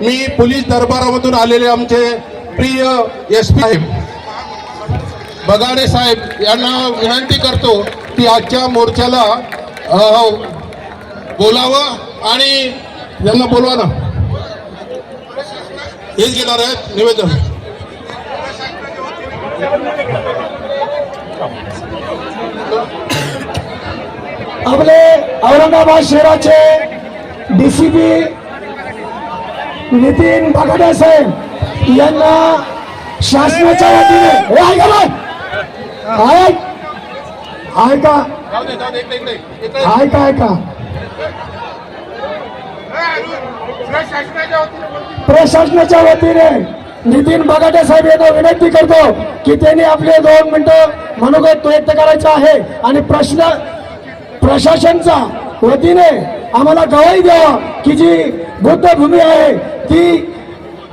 मी police दरबारामधून आलेले आमचे प्रिय एस पी साहेब. बगाडे साहेब यांना विनंती करतो की आजच्या मोर्चाला बोलावं आणि यांना बोलवा ना. हेच घेणार आहेत निवेदन. आपले औरंगाबाद शहराचे डीसीपी नितीन बागडे साहेब यांना शासनाच्या वतीने हे ऐका ऐका. ऐका. ऐका प्रशासनाच्या वतीने नितीन बागाटे साहेब यांना विनंती करतो की त्यांनी आपले दोन मिनिटं मनोगत व्यक्त करायचं आहे आणि प्रश्न प्रशासनचा वतीने आम्हाला गवाही द्यावा की जी बुद्धभूमी आहे ती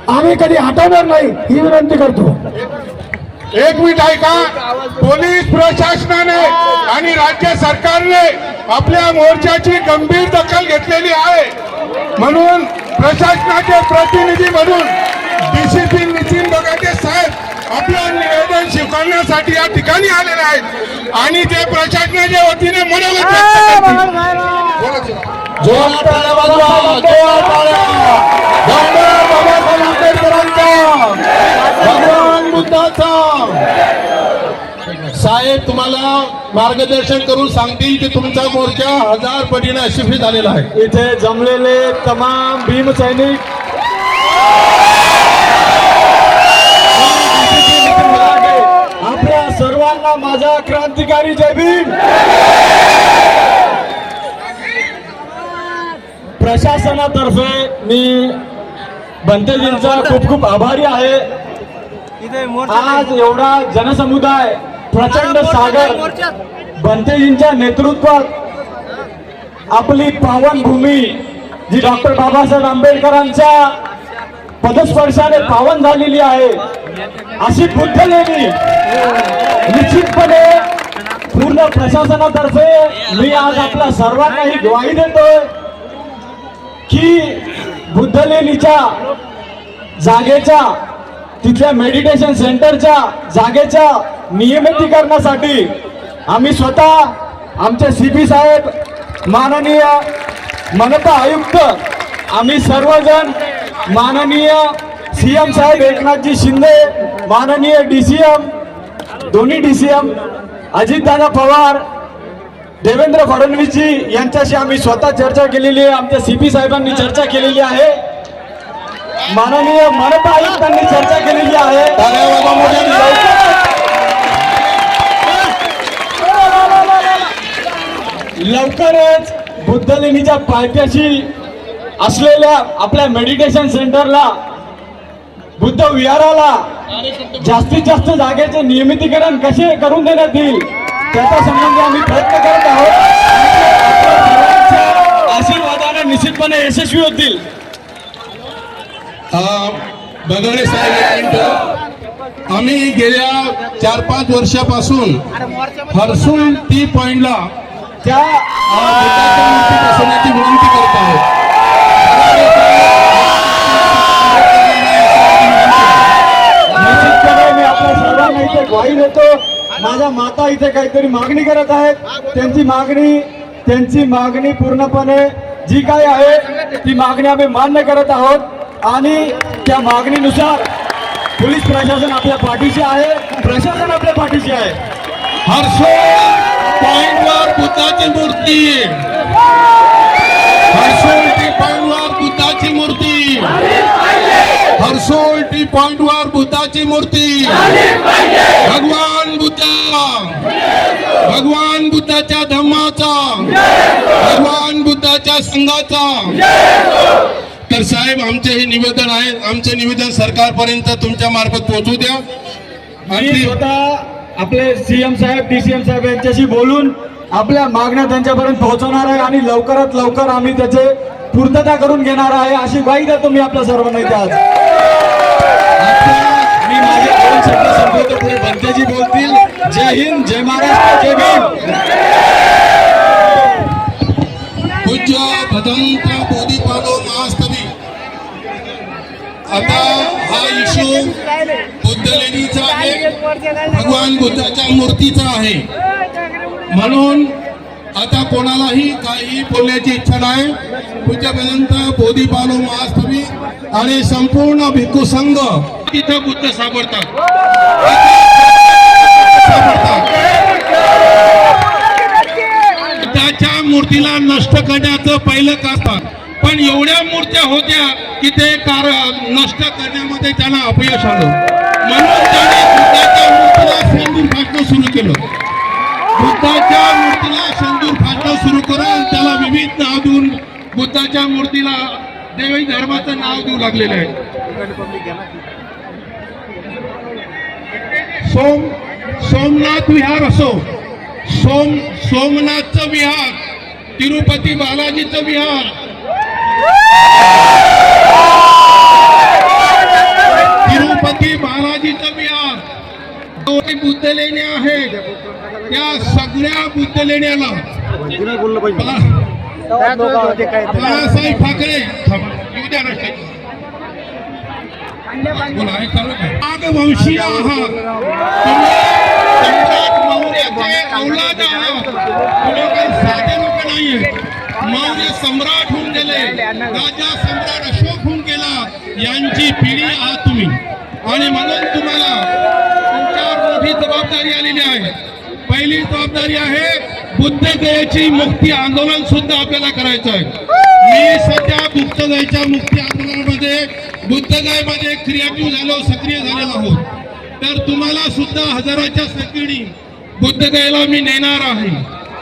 आम्ही कधी हटवणार नाही ही विनंती करतो. एक मिनिट ऐका. पोलीस प्रशासनाने आणि राज्य सरकारने आपल्या मोर्चाची गंभीर दखल घेतलेली आहे. म्हणून प्रशासनाचे प्रतिनिधी म्हणून डीसीपी नितीन बगाटे साहेब आपलं निवेदन स्वीकारण्यासाठी या ठिकाणी आलेले आहेत. आणि ते प्रशासनाच्या वतीने साहेब तुम्हाला मार्गदर्शन करून सांगतील की तुमचा मोर्चा हजार पटीने यशस्वी झालेला आहे. इथे जमलेले तमाम भीम सर्वांना माझा क्रांतिकारी जय भीम. प्रशासनातर्फे मी बनतेजींचा खूप खूप आभारी आहे. आज एवढा जनसमुदाय प्रचंड सागर बनतेजींच्या नेतृत्वात आपली पावनभूमी जी डॉक्टर बाबासाहेब आंबेडकरांच्या पदस्पर्शाने पावन झालेली आहे. अशी बुद्धलेली निश्चितपणे पूर्ण प्रशासनातर्फे मी आज आपल्या सर्वांनाही ग्वाही देतोय की बुद्ध लेणीच्या जागेच्या तिथल्या मेडिटेशन सेंटरच्या जागेच्या नियमितीकरणासाठी आम्ही स्वतः आमचे सी पी साहेब माननीय मनपा आयुक्त आम्ही सर्वजण माननीय सी एम साहेब एकनाथजी शिंदे माननीय डी सी दोन्ही डी सी अजितदादा पवार देवेंद्र फडणवीसजी यांच्याशी आम्ही स्वतः चर्चा केलेली आहे आमच्या सी पी साहेबांनी चर्चा केलेली आहे. माननीय मनपा आयुक्तांनी चर्चा केलेली आहे. लवकरच बुद्धलेणीच्या पायथ्याशी असलेल्या आपल्या मेडिटेशन सेंटरला बुद्ध विहाराला जास्तीत जास्त जागेचे नियमितीकरण कसे करून देण्यात येईल त्याच्या संबंधी आम्ही प्रयत्न करत आहोत. आशीर्वादाने निश्चितपणे यशस्वी होतील. अ, साहेब आम्ही गेल्या चार पाच वर्षापासून हर्सुल टी पॉइंटला त्या बसवण्याची विनंती करत आहोत. इथे ग्वाही देतो माझ्या माता इथे काहीतरी मागणी करत आहेत. त्यांची मागणी त्यांची मागणी पूर्णपणे जी काही आहे ती मागणी आम्ही मान्य करत आहोत. आणि त्या मागणीनुसार पोलीस प्रशासन आपल्या पाठीशी आहे. प्रशासन आपल्या पाठीशी आहे. हर्ष पॉइंटवर बुद्धाची मूर्ती. हर्सुल टी पॉइंटवर बुद्धाची मूर्ती. हर्सुल टी पॉइंटवर बुद्धाची मूर्ती. भगवान बुद्धा. भगवान बुद्धाच्या धम्माचा. भगवान बुद्धाच्या संघाचा. तर साहेब आमचे हे निवेदन आहे. आमचे निवेदन सरकारपर्यंत तुमच्या मार्फत पोहोचू द्या. आणि स्वतः आपले सीएम साहेब डीसीएम साहेब यांच्याशी बोलून आपल्या मागण्या त्यांच्यापर्यंत पोहोचवणार आहे आणि लवकरात लवकर आम्ही त्याचे पूर्तता करून घेणार आहे अशी ग्वाही देतो मी आपल्या सर्वांना इथे आज. मी माझे दोन शब्द संपवतो. पुढे बनतेजी बोलतील. जय हिंद जय महाराष्ट्र जय भीम. पूज्य भदंत बोधिपालो महास्तवी. आता हा इशू बुद्ध लेणीचा आहे. भगवान बुद्धाच्या मूर्तीचा आहे. म्हणून आता कोणालाही काही बोलण्याची इच्छा नाही. पूज्यपर्यंत बोधीपालो महास्तवी आणि संपूर्ण भिक्खू संघ तिथं बुद्ध सापडतात. त्याच्या मूर्तीला नष्ट करण्याचं पहिलं कारण. पण एवढ्या मूर्त्या होत्या की ते कार नष्ट करण्यामध्ये त्यांना अपयश आलं. म्हणून त्याने बुद्धाच्या मूर्तीला शेंदूर फाटणं सुरू केलं. बुद्धाच्या मूर्तीला फाटणं सुरू करून त्याला विविध नाव देऊन बुद्धाच्या मूर्तीला देवी धर्माचं नाव देऊ लागलेलं आहे. सोम सोमनाथ विहार असो. सोम सोमनाथचं विहार तिरुपती बालाजीचं विहार. तिरुपती बालाजीचं विहार. दोन बुद्ध लेण्या आहेत. त्या सगळ्या बुद्ध लेण्याला बा- बाळासाहेब ठाकरे. हे. नागवंशीय आहात साधे लोक नाहीये. मौर्य सम्राट होऊन गेले. राजा सम्राट अशोक होऊन गेला. यांची पिढी आहात तुम्ही. आणि म्हणून तुम्हाला तुमच्यावर मोठी जबाबदारी आलेली आहे. पहिली जबाबदारी आहे बुद्ध मुक्ती आंदोलन सुद्धा आपल्याला करायचं आहे. मी सध्या बुद्धगयच्या मुक्ती आंदोलनामध्ये बुद्धगायमध्ये क्रिएटिव्ह झालो सक्रिय झालेलो आहोत. तर तुम्हाला सुद्धा हजाराच्या संख्येने बुद्धगयेला मी नेणार आहे.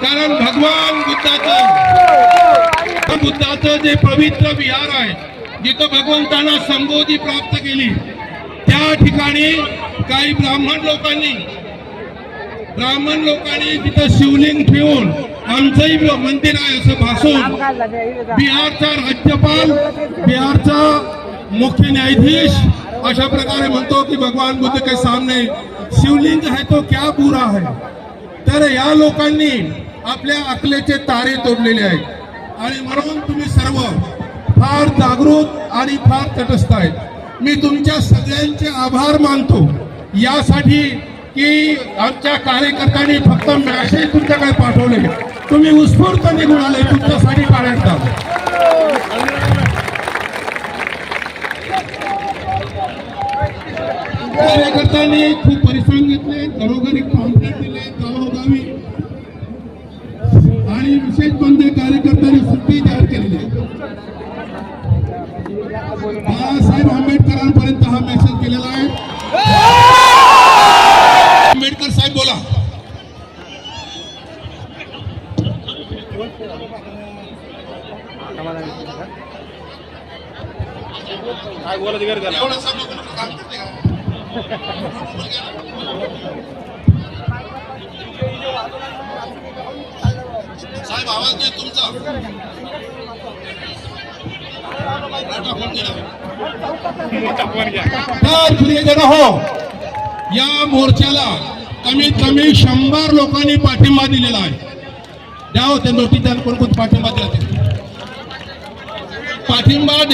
कारण भगवान बुद्धाचं बुद्धाचं जे पवित्र विहार आहे जिथं भगवंतांना संबोधी प्राप्त केली त्या ठिकाणी काही ब्राह्मण लोकांनी ब्राह्मण लोकांनी तिथं शिवलिंग ठेवून आमचंही मंदिर आहे असं भासून बिहारचा राज्यपाल बिहारचा मुख्य न्यायाधीश अशा प्रकारे म्हणतो की भगवान बुद्ध के सामने शिवलिंग है तो क्या बुरा है? तर या लोकांनी आपल्या अकलेचे तारे तोडलेले आहेत. आणि म्हणून तुम्ही सर्व फार जागृत आणि फार तटस्थ आहेत. मी तुमच्या सगळ्यांचे आभार मानतो. यासाठी की आमच्या कार्यकर्त्यांनी फक्त मॅसेज तुमच्याकडे पाठवले? तुम्ही उत्स्फूर्त निघून आले तुमच्यासाठी काढतात कार्यकर्त्यांनी खूप परिश्रम घेतले घरोघरी कॉम्प्लेट दिले गावोगावी. आणि विशेष म्हणजे साहेब आवाज नाही तुमचा. हो या मोर्चाला कमीत कमी शंभर लोकांनी पाठिंबा दिलेला आहे. द्या हो त्या नोटीस कोण कोण पाठिंबा दिला. पाठिंबा दे